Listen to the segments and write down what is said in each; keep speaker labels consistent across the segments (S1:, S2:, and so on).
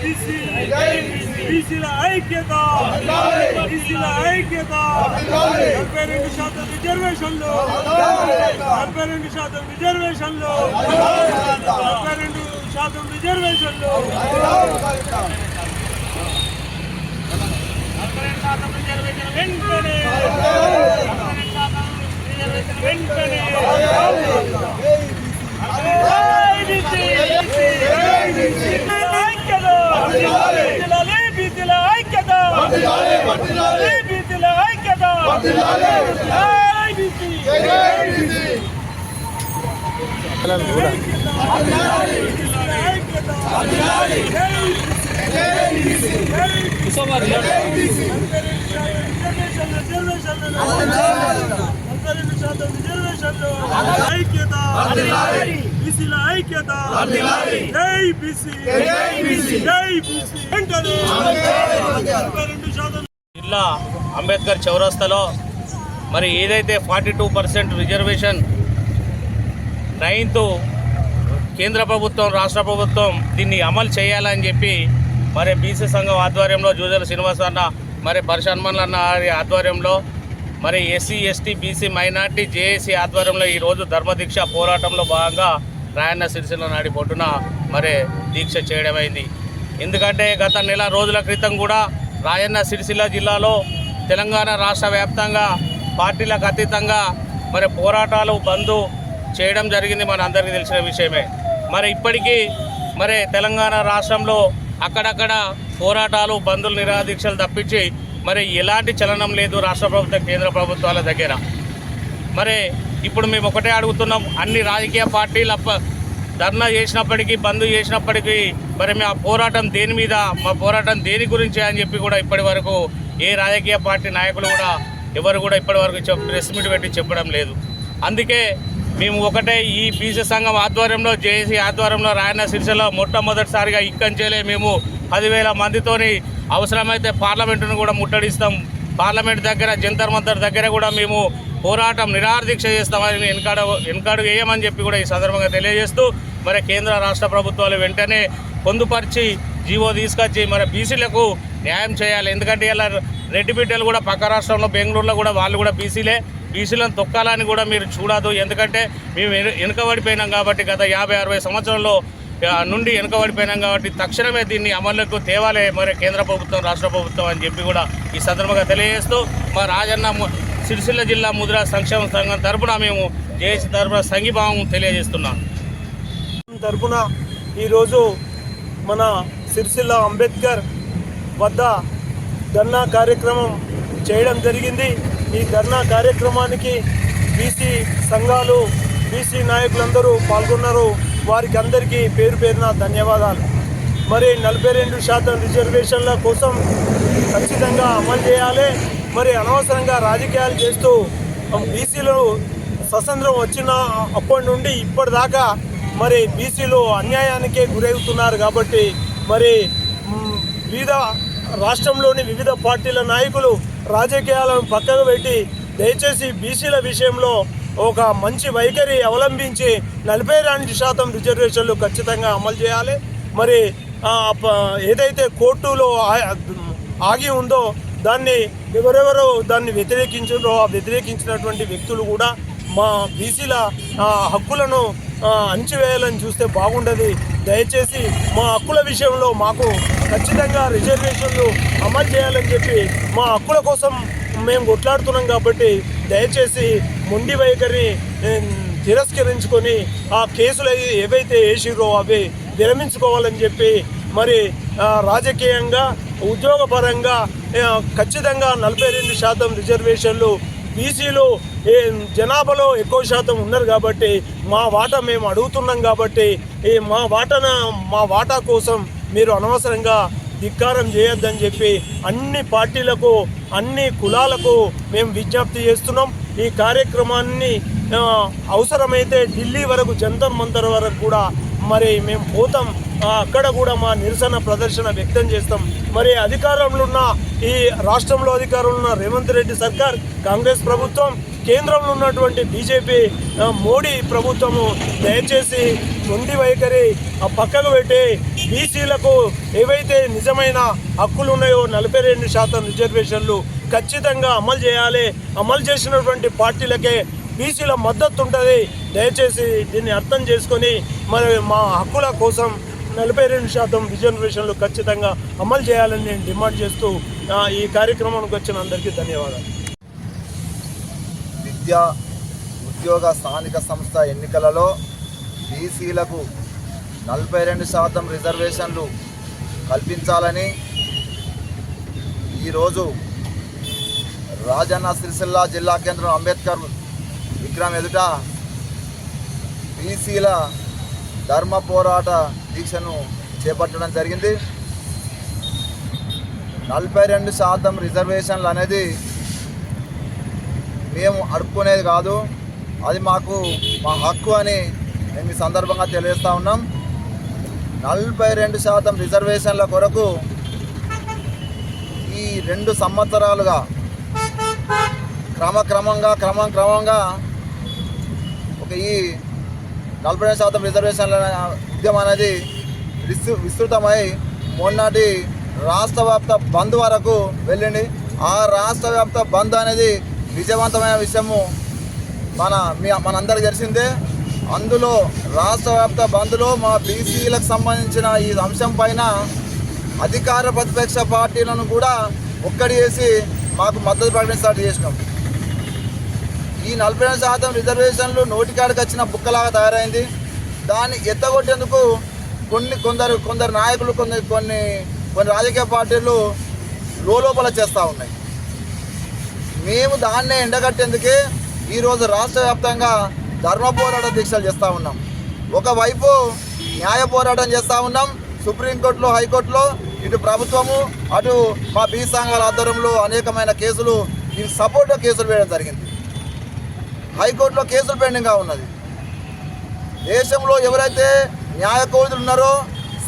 S1: బీసీల ఐక్యత బీసీల ఐక్యత డెబ్బై రెండు శాతం రిజర్వేషన్లు డెబ్బై రెండు శాతం రిజర్వేషన్లు డెబ్బై రెండు శాతం రిజర్వేషన్లు నలభై వెంటనే వెంటనే బీసీల ఐక్యత. బీసీల ఐక్యత. ఐక్యత బీసీల ఐక్యత జై బీసీ. జై బీసీ. వెంటనే నలభై రెండు శాతం
S2: జిల్లా అంబేద్కర్ చౌరస్తాలో మరి ఏదైతే forty two percent reservation ninth కేంద్ర ప్రభుత్వం రాష్ట్ర ప్రభుత్వం దీన్ని అమలు చేయాలని చెప్పి మరి బీసీ సంఘం ఆధ్వర్యంలో జూజల శ్రీనివాస్ అన్న మరి పరిశన్మన్ల అన్న వారి ఆధ్వర్యంలో మరి SC ST BC minority JAC ఆధ్వర్యంలో ఈరోజు ధర్మదీక్ష పోరాటంలో భాగంగా రాయన్న సిరిసిల్ల నాడి పొట్టున మరి దీక్ష చేయడమైంది. ఎందుకంటే గత నెల రోజుల క్రితం కూడా రాయన్న సిరిసిల్ల జిల్లాలో తెలంగాణ రాష్ట్ర వ్యాప్తంగా పార్టీలకు అతీతంగా మరి పోరాటాలు బంద్ చేయడం జరిగింది మన అందరికీ తెలిసిన విషయమే. మరి ఇప్పటికీ మరి తెలంగాణ రాష్ట్రంలో అక్కడక్కడ పోరాటాలు బంధులు నిరాదీక్షలు తప్పించి మరి ఎలాంటి చలనం లేదు రాష్ట్ర ప్రభుత్వ కేంద్ర ప్రభుత్వాల దగ్గర. మరి ఇప్పుడు మేము ఒకటే అడుగుతున్నాం అన్ని రాజకీయ పార్టీల ప- ధర్నా చేసినప్పటికీ బంద్ చేసినప్పటికీ మరి మా పోరాటం దేని మీద మా పోరాటం దేని గురించి అని చెప్పి కూడా ఇప్పటి వరకు ఏ రాజకీయ పార్టీ నాయకులు కూడా ఎవరు కూడా ఇప్పటి వరకు చెప్ ప్రెస్ మీట్ పెట్టి చెప్పడం లేదు. అందుకే మేము ఒకటే ఈ బీసీ సంఘం ఆధ్వర్యంలో జేఏసీ ఆధ్వర్యంలో రాయన సిరిసిల్ల మొట్టమొదటిసారిగా ఇక్కంచేలే మేము పదివేల మందితోని అవసరమైతే పార్లమెంటును కూడా ముట్టడిస్తాం. పార్లమెంట్ దగ్గర జంతర్ మంతర్ దగ్గర కూడా మేము పోరాటం నిరాదీక్ష చేస్తామని వెనకాడ వెనకాడు వేయమని చెప్పి కూడా ఈ సందర్భంగా తెలియజేస్తూ మరి కేంద్ర రాష్ట్ర ప్రభుత్వాలు వెంటనే పొందుపరిచి జీవో తీసుకొచ్చి మరి బీసీలకు న్యాయం చేయాలి. ఎందుకంటే ఇలా రెడ్డి బిడ్డలు కూడా పక్క రాష్ట్రంలో బెంగళూరులో కూడా వాళ్ళు కూడా బీసీలే. బీసీలను తొక్కాలని కూడా మీరు చూడదు. ఎందుకంటే మేము వెనుకబడిపోయినాం కాబట్టి గత యాభై అరవై సంవత్సరంలో నుండి వెనుకబడిపోయినాం కాబట్టి తక్షణమే దీన్ని అమలుకు తేవాలి మరి కేంద్ర ప్రభుత్వం రాష్ట్ర ప్రభుత్వం అని చెప్పి కూడా ఈ సందర్భంగా తెలియజేస్తూ మా రాజన్న సిరిసిల్ల జిల్లా ముద్రా సంక్షేమ సంఘం తరఫున మేము జేఏసీ తరపున సంఘీభావం తెలియజేస్తున్నాం.
S1: తరఫున ఈరోజు మన సిరిసిల్ల అంబేద్కర్ వద్ద ధర్నా కార్యక్రమం చేయడం జరిగింది. ఈ ధర్నా కార్యక్రమానికి బీసీ సంఘాలు బీసీ నాయకులందరూ పాల్గొన్నారు. వారికి అందరికీ పేరు పేరున ధన్యవాదాలు. మరి నలభై రెండు శాతం రిజర్వేషన్ల కోసం ఖచ్చితంగా అమలు చేయాలి. మరి అనవసరంగా రాజకీయాలు చేస్తూ బీసీలు స్వతంత్రం వచ్చిన అప్పటి నుండి ఇప్పటిదాకా మరి బీసీలు అన్యాయానికే గురవుతున్నారు కాబట్టి మరి వివిధ రాష్ట్రంలోని వివిధ పార్టీల నాయకులు రాజకీయాలను పక్కకు పెట్టి దయచేసి బీసీల విషయంలో ఒక మంచి వైఖరి అవలంబించి నలభై రెండు శాతం రిజర్వేషన్లు ఖచ్చితంగా అమలు చేయాలి. మరి ఏదైతే కోర్టులో ఆగి ఉందో దాన్ని ఎవరెవరు దాన్ని వ్యతిరేకించారో ఆ వ్యతిరేకించినటువంటి వ్యక్తులు కూడా మా బీసీల హక్కులను అణిచివేయాలని చూస్తే బాగుండదు. దయచేసి మా హక్కుల విషయంలో మాకు ఖచ్చితంగా రిజర్వేషన్లు అమలు చేయాలని చెప్పి మా హక్కుల కోసం మేము కొట్లాడుతున్నాం కాబట్టి దయచేసి మొండి వైఖరిని తిరస్కరించుకొని ఆ కేసులు ఏవైతే వేసిరో అవి విరమించుకోవాలని చెప్పి మరి రాజకీయంగా ఉద్యోగపరంగా ఖచ్చితంగా నలభై రెండు శాతం రిజర్వేషన్లు బీసీలు జనాభాలో ఎక్కువ శాతం ఉన్నారు కాబట్టి మా వాటా మేము అడుగుతున్నాం కాబట్టి ఈ మా వాటన మా వాటా కోసం మీరు అనవసరంగా ధిక్కారం చేయొద్దని చెప్పి అన్ని పార్టీలకు అన్ని కులాలకు మేము విజ్ఞప్తి చేస్తున్నాం. ఈ కార్యక్రమాన్ని అవసరమైతే ఢిల్లీ వరకు జంతర్ మంతర్ వరకు కూడా మరి మేము పోతాం. అక్కడ కూడా మా నిరసన ప్రదర్శన వ్యక్తం చేస్తాం. మరి అధికారంలో ఉన్న ఈ రాష్ట్రంలో అధికారంలో ఉన్న రేవంత్ రెడ్డి సర్కార్ కాంగ్రెస్ ప్రభుత్వం కేంద్రంలో ఉన్నటువంటి బీజేపీ మోడీ ప్రభుత్వము దయచేసి మొండి వైఖరి ఆ పక్కకు పెట్టి బీసీలకు ఏవైతే నిజమైన హక్కులు ఉన్నాయో నలభై రెండు శాతం రిజర్వేషన్లు ఖచ్చితంగా అమలు చేయాలి. అమలు చేసినటువంటి పార్టీలకే బీసీల మద్దతు ఉంటుంది. దయచేసి దీన్ని అర్థం చేసుకొని మరి మా హక్కుల కోసం నలభై రెండు శాతం రిజర్వేషన్లు ఖచ్చితంగా అమలు చేయాలని నేను డిమాండ్ చేస్తూ ఈ కార్యక్రమానికి వచ్చిన అందరికీ ధన్యవాదాలు.
S3: విద్య ఉద్యోగ స్థానిక సంస్థ ఎన్నికలలో బీసీలకు నలభై రెండు శాతం రిజర్వేషన్లు కల్పించాలని ఈరోజు రాజన్న సిరిసిల్ల జిల్లా కేంద్రం అంబేద్కర్ విగ్రహం ఎదుట బీసీల ధర్మ పోరాట దీక్షను చేపట్టడం జరిగింది. నలభై రెండు శాతం రిజర్వేషన్లు అనేది మేము అడుక్కునేది కాదు. అది మాకు మా హక్కు అని మేము ఈ సందర్భంగా తెలియజేస్తూ ఉన్నాం. నలభై రెండు శాతం రిజర్వేషన్ల కొరకు ఈ రెండు సంవత్సరాలుగా క్రమక్రమంగా క్రమం క్రమంగా ఒక ఈ నలభై రెండు శాతం రిజర్వేషన్ల ఉద్యమం అనేది విస్తృ విస్తృతమై మొన్నటి రాష్ట్ర వ్యాప్త బంద్ వరకు వెళ్ళింది. ఆ రాష్ట్ర వ్యాప్త బంద్ అనేది విజయవంతమైన విషయము. మన మీ మనందరికి తెలిసిందే అందులో రాష్ట్ర వ్యాప్త బంద్లో మా బీసీలకు సంబంధించిన ఈ అంశం పైన అధికార ప్రతిపక్ష పార్టీలను కూడా ఒక్కడి చేసి మాకు మద్దతు ప్రకటన స్టార్ట్ చేసినాం. ఈ నలభై రెండు శాతం రిజర్వేషన్లు నోటికాడికి వచ్చిన బుక్కలాగా తయారైంది. దాన్ని ఎత్తగొట్టేందుకు కొన్ని కొందరు కొందరు నాయకులు కొన్ని కొన్ని కొన్ని రాజకీయ పార్టీలు లోపల చేస్తూ ఉన్నాయి. మేము దాన్నే ఎండగట్టేందుకే ఈరోజు రాష్ట్ర వ్యాప్తంగా ధర్మ పోరాట దీక్షలు చేస్తూ ఉన్నాం. ఒకవైపు న్యాయ పోరాటం చేస్తూ ఉన్నాం సుప్రీంకోర్టులో హైకోర్టులో ఇటు ప్రభుత్వము అటు మా బీ సంఘాల ఆధ్వర్యంలో అనేకమైన కేసులు దీనికి సపోర్ట్లో కేసులు వేయడం జరిగింది. హైకోర్టులో కేసులు పెండింగ్గా ఉన్నది. దేశంలో ఎవరైతే న్యాయ కోవిదులు ఉన్నారో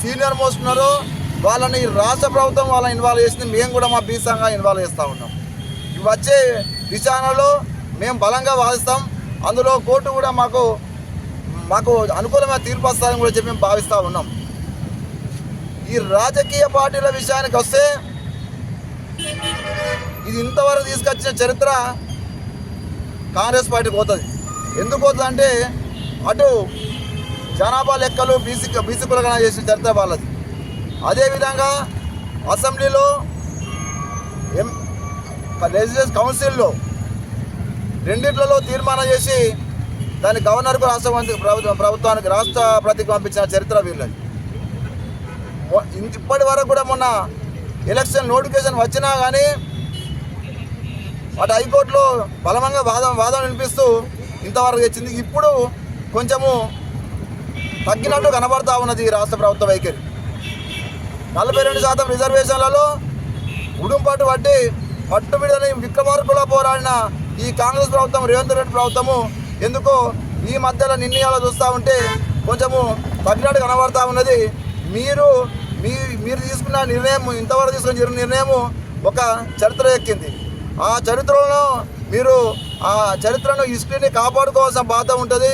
S3: సీనియర్ మోస్ట్ ఉన్నారో వాళ్ళని ఈ రాష్ట్ర ప్రభుత్వం వాళ్ళని ఇన్వాల్వ్ చేసింది మేము కూడా మా బీ సంఘం ఇన్వాల్వ్ చేస్తూ ఉన్నాం. వచ్చే విచారణలో మేము బలంగా వాదిస్తాం. అందులో కోర్టు కూడా మాకు మాకు అనుకూలమైన తీర్పు వస్తారని కూడా చెప్పి మేము భావిస్తూ ఉన్నాం. ఈ రాజకీయ పార్టీల విషయానికి వస్తే ఇది ఇంతవరకు తీసుకొచ్చిన చరిత్ర కాంగ్రెస్ పార్టీకి పోతుంది. ఎందుకు పోతుంది అంటే అటు జనాభా లెక్కలు బీసీ బీసీ కులగణ చేసిన చరిత్ర వాళ్ళది. అదేవిధంగా అసెంబ్లీలో రెసిడెన్స్ కౌన్సిల్లో రెండిట్లలో తీర్మానం చేసి దాన్ని గవర్నర్కు రాష్ట్ర మంత్రి ప్రభుత్వం ప్రభుత్వానికి రాష్ట్రపతికి పంపించిన చరిత్ర వీళ్ళది. ఇప్పటి వరకు కూడా మొన్న ఎలక్షన్ నోటిఫికేషన్ వచ్చినా కానీ అటు హైకోర్టులో బలమంగా వాదం వాదం వినిపిస్తూ ఇంతవరకు తెచ్చింది. ఇప్పుడు కొంచెము తగ్గినట్టు కనబడతా ఉన్నది ఈ రాష్ట్ర ప్రభుత్వ వైఖరి. నలభై రెండు శాతం రిజర్వేషన్లలో ఉడుంపాటు పట్టి పట్టు విడని విక్రమార్కుల పోరాడిన ఈ కాంగ్రెస్ ప్రభుత్వం రేవంత్ రెడ్డి ప్రభుత్వము ఎందుకో ఈ మధ్యలో నిర్ణయాలు చూస్తూ ఉంటే కొంచెము తగ్గినట్టు కనబడతా ఉన్నది. మీరు మీ మీరు తీసుకున్న నిర్ణయం ఇంతవరకు తీసుకున్న నిర్ణయము ఒక చరిత్ర ఎక్కింది. ఆ చరిత్రలో మీరు ఆ చరిత్రను హిస్టరీని కాపాడుకోవాల్సిన బాధ్యత ఉంటుంది.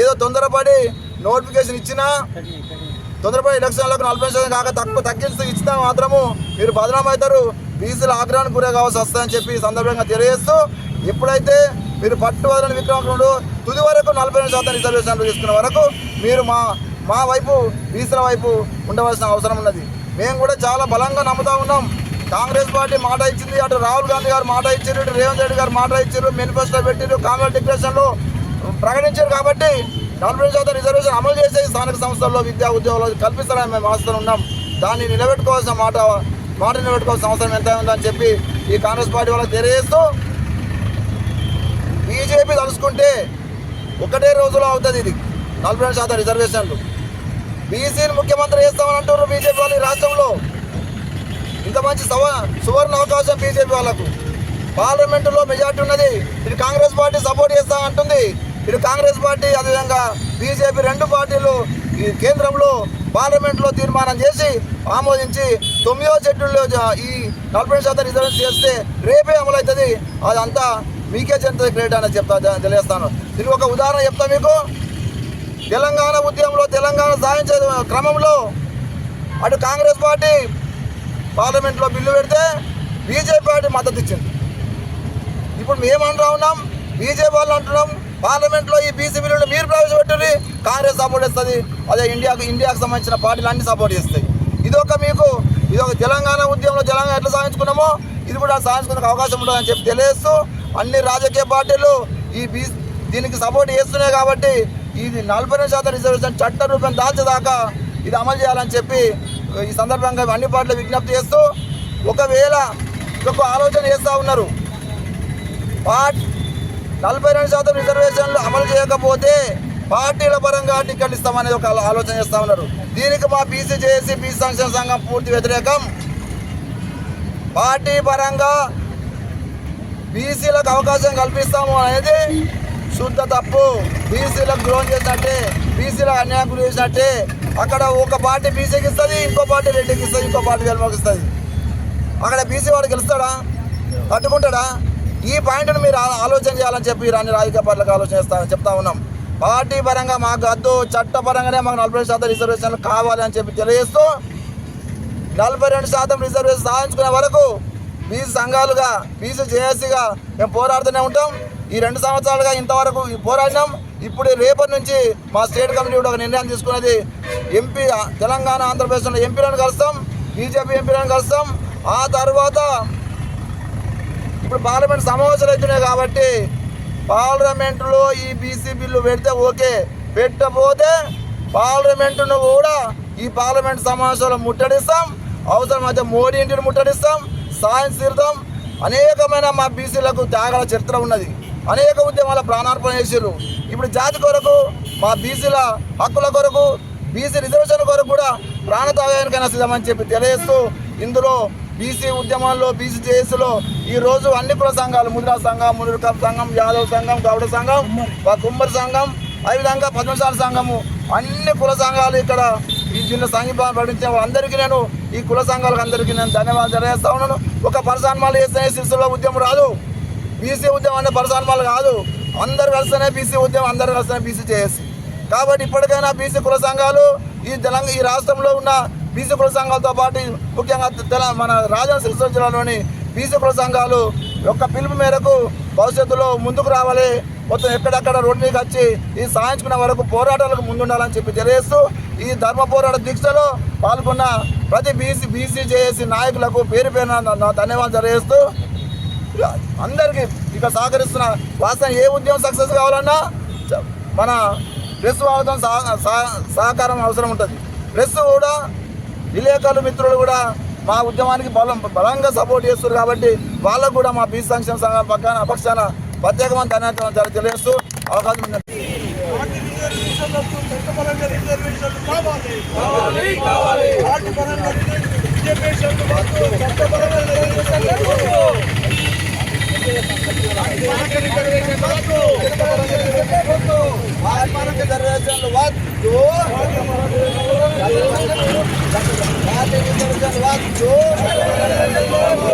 S3: ఏదో తొందరపడి నోటిఫికేషన్ ఇచ్చినా తొందరపడి ఎలక్షన్లకు నలభై శాతం కాక తక్కువ తగ్గిస్తూ ఇచ్చినా మాత్రము మీరు బదనామవుతారు. బీసీల ఆగ్రహానికి గురే కావాల్సి వస్తుందని చెప్పి ఈ సందర్భంగా తెలియజేస్తూ ఎప్పుడైతే మీరు పట్టు వదలని విక్రమకుడు తుది వరకు నలభై రెండు శాతం రిజర్వేషన్లు తీసుకున్న వరకు మీరు మా మా వైపు బీసీల వైపు ఉండవలసిన అవసరం ఉన్నది. మేము కూడా చాలా బలంగా నమ్ముతా ఉన్నాం. కాంగ్రెస్ పార్టీ మాట ఇచ్చింది అటు రాహుల్ గాంధీ గారు మాట ఇచ్చారు ఇటు రేవంత్ రెడ్డి గారు మాట ఇచ్చారు మేనిఫెస్టో పెట్టారు కాంగ్రెస్ డిక్లరేషన్లో ప్రకటించారు కాబట్టి నలభై శాతం రిజర్వేషన్ అమలు చేసే స్థానిక సంస్థల్లో విద్యా ఉద్యోగాలు కల్పిస్తారని మేము ఆస్తులు ఉన్నాం. దాన్ని నిలబెట్టుకోవాల్సిన మాట మాట నిలబెట్టుకోవాల్సిన అవసరం ఎంత ఉందని చెప్పి ఈ కాంగ్రెస్ పార్టీ వాళ్ళకి తెలియజేస్తూ బీజేపీ తలుసుకుంటే ఒకటే రోజులో అవుతుంది ఇది. నలభై రెండు శాతం రిజర్వేషన్లు. బీసీని ముఖ్యమంత్రి చేస్తామని అంటున్నారు బీజేపీ వాళ్ళు ఈ రాష్ట్రంలో. ఇంత మంచి సవ సువర్ణ అవకాశం బీజేపీ వాళ్ళకు. పార్లమెంటులో మెజార్టీ ఉన్నది. ఇటు కాంగ్రెస్ పార్టీ సపోర్ట్ చేస్తా అంటుంది. ఇటు కాంగ్రెస్ పార్టీ అదేవిధంగా బీజేపీ రెండు పార్టీలు కేంద్రంలో పార్లమెంట్లో తీర్మానం చేసి ఆమోదించి తొమ్మిదో షెడ్యూల్లో ఈ నలభై శాతం రిజర్వేషన్ చేస్తే రేపే అమలవుతుంది. అదంతా మీకే చెందుతుంది గ్రేట్ అని చెప్తా తెలియస్తాను దీనికి ఒక ఉదాహరణ చెప్తా మీకు. తెలంగాణ ఉద్యమంలో తెలంగాణ సాధించే క్రమంలో అటు కాంగ్రెస్ పార్టీ పార్లమెంట్లో బిల్లు పెడితే బీజేపీ పార్టీ మద్దతు ఇచ్చింది. ఇప్పుడు మేమంటా ఉన్నాం బీజేపీ వాళ్ళు అంటున్నాం పార్లమెంట్లో ఈ బీసీ బిల్లును మీరు ప్రవేశపెట్టి కాంగ్రెస్ సపోర్ట్ ఇస్తుంది అదే ఇండియాకు ఇండియాకు సంబంధించిన పార్టీలు అన్ని సపోర్ట్ చేస్తాయి. ఇదొక మీకు ఇది ఒక తెలంగాణ ఉద్యమంలో తెలంగాణ ఎట్లా సాధించుకున్నామో ఇది కూడా సాధించుకునే అవకాశం ఉంటుందని చెప్పి తెలియజేస్తూ అన్ని రాజకీయ పార్టీలు ఈ బీ దీనికి సపోర్ట్ చేస్తున్నాయి కాబట్టి ఇది నలభై శాతం రిజర్వేషన్ చట్ట రూపం దాల్చేదాకా ఇది అమలు చేయాలని చెప్పి ఈ సందర్భంగా అన్ని పార్టీలు విజ్ఞప్తి చేస్తూ ఒకవేళ ఇంకొక ఆలోచన చేస్తూ ఉన్నారు. పార్ట్ నలభై రెండు శాతం రిజర్వేషన్లు అమలు చేయకపోతే పార్టీల పరంగా టికెట్ ఇస్తామనేది ఒక ఆలోచన చేస్తా ఉన్నారు. దీనికి మా బీసీ జేఏసీ బీసీ సంక్షేమ సంఘం పూర్తి వ్యతిరేకం. పార్టీ పరంగా బీసీలకు అవకాశం కల్పిస్తాము అనేది శుద్ధ తప్పు. బీసీలకు ద్రోహం చేసినట్టే బీసీలకు అన్యాయం గురి చేసినట్టే అక్కడ ఒక పార్టీ బీసీకి ఇస్తుంది ఇంకో పార్టీ రెడ్డికి ఇస్తుంది ఇంకో పార్టీ వెల్మకి ఇస్తుంది. అక్కడ బీసీ వాడు గెలుస్తాడా? తట్టుకుంటాడా? ఈ పాయింట్ను మీరు ఆలోచన చేయాలని చెప్పి అన్ని రాజకీయ పార్టీలకు ఆలోచన చేస్తామని చెప్తా ఉన్నాం. పార్టీ పరంగా మాకు వద్దు చట్టపరంగానే మాకు నలభై శాతం రిజర్వేషన్లు కావాలి అని చెప్పి తెలియజేస్తూ నలభై రెండు శాతం రిజర్వేషన్ సాధించుకునే వరకు బీసీ సంఘాలుగా బీసీ జేఏసీగా మేము పోరాడుతూనే ఉంటాం. ఈ రెండు సంవత్సరాలుగా ఇంతవరకు పోరాడినాం. ఇప్పుడు రేపటి నుంచి మా స్టేట్ కమిటీ కూడా ఒక నిర్ణయం తీసుకున్నది. ఎంపీ తెలంగాణ ఆంధ్రప్రదేశ్లో ఎంపీలను కలుస్తాం బీజేపీ ఎంపీలను కలుస్తాం. ఆ తర్వాత ఇప్పుడు పార్లమెంట్ సమావేశాలు అవుతున్నాయి కాబట్టి పార్లమెంటులో ఈ బీసీ బిల్లు పెడితే ఓకే. పెట్టకపోతే పార్లమెంటును కూడా ఈ పార్లమెంట్ సమావేశాలు ముట్టడిస్తాం. అవసరమైతే మోడీ ఇంటిని ముట్టడిస్తాం. సాయం తీరుతాం. అనేకమైన మా బీసీలకు త్యాగాల చరిత్ర ఉన్నది. అనేక ఉద్యమాల ప్రాణార్పణ చేసారు ఇప్పుడు జాతి కొరకు మా బీసీల హక్కుల కొరకు బీసీ రిజర్వేషన్ కొరకు కూడా ప్రాణ త్యాగానికైనా సిద్ధమని చెప్పి తెలియజేస్తూ ఇందులో బీసీ ఉద్యమాల్లో బీసీ జేఏసీలో ఈ రోజు అన్ని కుల సంఘాలు ముద్రా సంఘం మునుకప్ సంఘం యాదవ్ సంఘం గౌడ సంఘం వా కుమ్మరి సంఘం అదేవిధంగా పద్మశాల సంఘము అన్ని కుల సంఘాలు ఇక్కడ ఈ చిన్న సంఘీభావం ప్రకటించే అందరికీ నేను ఈ కుల సంఘాలకు అందరికీ నేను ధన్యవాదాలు తెలియజేస్తా ఉన్నాను. ఒక పరసాన్మాలు చేస్తే శిశువుల ఉద్యమం రాదు. బీసీ ఉద్యమం అనే పరసాన్మాలు కాదు. అందరు కలిస్తేనే బీసీ ఉద్యమం అందరు కలిస్తేనే బీసీ చేసి కాబట్టి ఇప్పటికైనా బీసీ కుల సంఘాలు ఈ తెలంగాణ ఈ రాష్ట్రంలో ఉన్న బీసీ కుల సంఘాలతో పాటు ముఖ్యంగా తెల మన రాజా సిరిసిల్ల జిల్లాలోని బీసీ కుల సంఘాలు యొక్క పిలుపు మేరకు భవిష్యత్తులో ముందుకు రావాలి. మొత్తం ఎక్కడెక్కడ రోడ్డు వచ్చి ఈ సాధించుకున్న వరకు పోరాటాలకు ముందుండాలని చెప్పి తెలియజేస్తూ ఈ ధర్మ పోరాట దీక్షలో పాల్గొన్న ప్రతి బీసీ బీసీ జేఏసీ నాయకులకు పేరు పేరున నా- ధన్యవాదాలు తెలియజేస్తూ అందరికీ ఇక సహకరిస్తున్న వాస్తవం ఏ ఉద్యమం సక్సెస్ కావాలన్నా మన ప్రెస్ వాళ్ళతో సహకారం అవసరం ఉంటుంది. ప్రెస్ కూడా విలేకరులు మిత్రులు కూడా మా ఉద్యమానికి బలం బలంగా సపోర్ట్ చేస్తారు కాబట్టి వాళ్ళకు కూడా మా బీసీ సంక్షేమ సంఘం పక్కన పక్షాన ప్రత్యేకమైన ధన్యవాదాలు తెలియజేస్తూ అవకాశం ఉంది
S1: రిజర్వేషన్లు కావాలి పార్టీ పరంగా రిజర్వేషన్లు వద్దు. చట్టపరంగా రిజర్వేషన్లు వద్దు. పార్టీ రిజర్వేషన్లు వద్దు. చట్టపరంగా రిజర్వేషన్లు వద్దు.
S3: ఆత్మహత్య రిజర్వేషన్లు వద్దు పార్టీ రిజర్వేషన్లు వద్దు